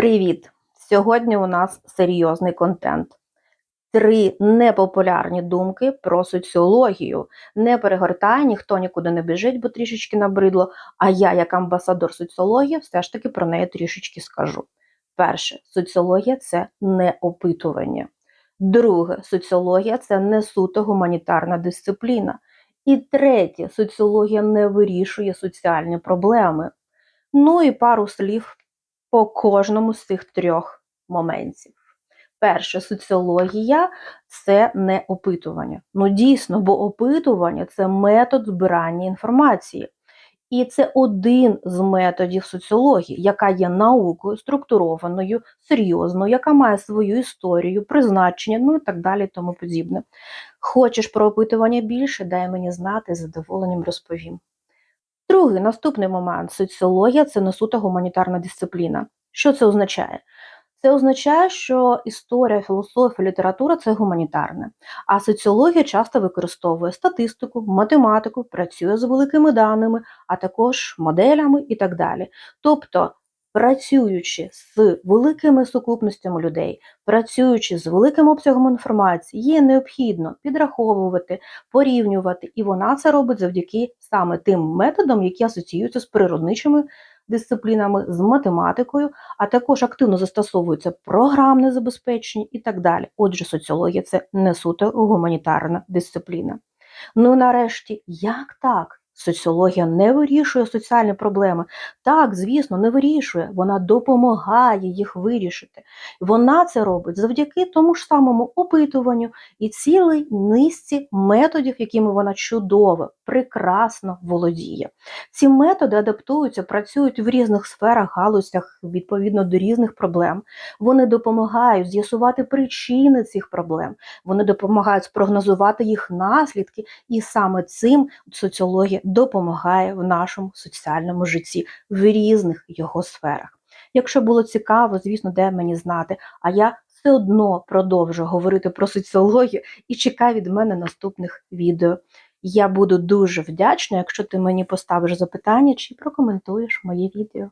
Привіт! Сьогодні у нас серйозний контент. Три непопулярні думки про соціологію. Не перегортай, ніхто нікуди не біжить, бо трішечки набридло. А я, як амбасадор соціології, все ж таки про неї трішечки скажу. Перше, соціологія це не опитування. Друге, соціологія це не суто гуманітарна дисципліна. І третє, соціологія не вирішує соціальні проблеми. Ну і пару слів по кожному з цих трьох моментів. Перше, соціологія це не опитування. Ну, дійсно, бо опитування це метод збирання інформації. І це один з методів соціології, яка є наукою, структурованою, серйозною, яка має свою історію, призначення, ну і так далі, тому подібне. Хочеш про опитування більше, дай мені знати, з задоволенням розповім. Другий наступний момент соціологія це не суто гуманітарна дисципліна. Що це означає? Це означає, що історія, філософія, література це гуманітарне, а соціологія часто використовує статистику, математику, працює з великими даними, а також моделями і так далі. Тобто, працюючи з великими сукупностями людей, працюючи з великим обсягом інформації, є необхідно підраховувати, порівнювати, і вона це робить завдяки саме тим методам, які асоціюються з природничими дисциплінами, з математикою, а також активно застосовується програмне забезпечення і так далі. Отже, соціологія це не суто гуманітарна дисципліна. Ну нарешті, як так? Соціологія не вирішує соціальні проблеми. Так, звісно, не вирішує, вона допомагає їх вирішити. Вона це робить завдяки тому ж самому опитуванню і цілій низці методів, якими вона чудово, прекрасно володіє. Ці методи адаптуються, працюють в різних сферах, галузях відповідно до різних проблем. Вони допомагають з'ясувати причини цих проблем, вони допомагають спрогнозувати їх наслідки, і саме цим соціологія допомагає в нашому соціальному житті в різних його сферах. Якщо було цікаво, звісно, де мені знати. А я все одно продовжу говорити про соціологію і чекай від мене наступних відео. Я буду дуже вдячна, якщо ти мені поставиш запитання чи прокоментуєш моє відео.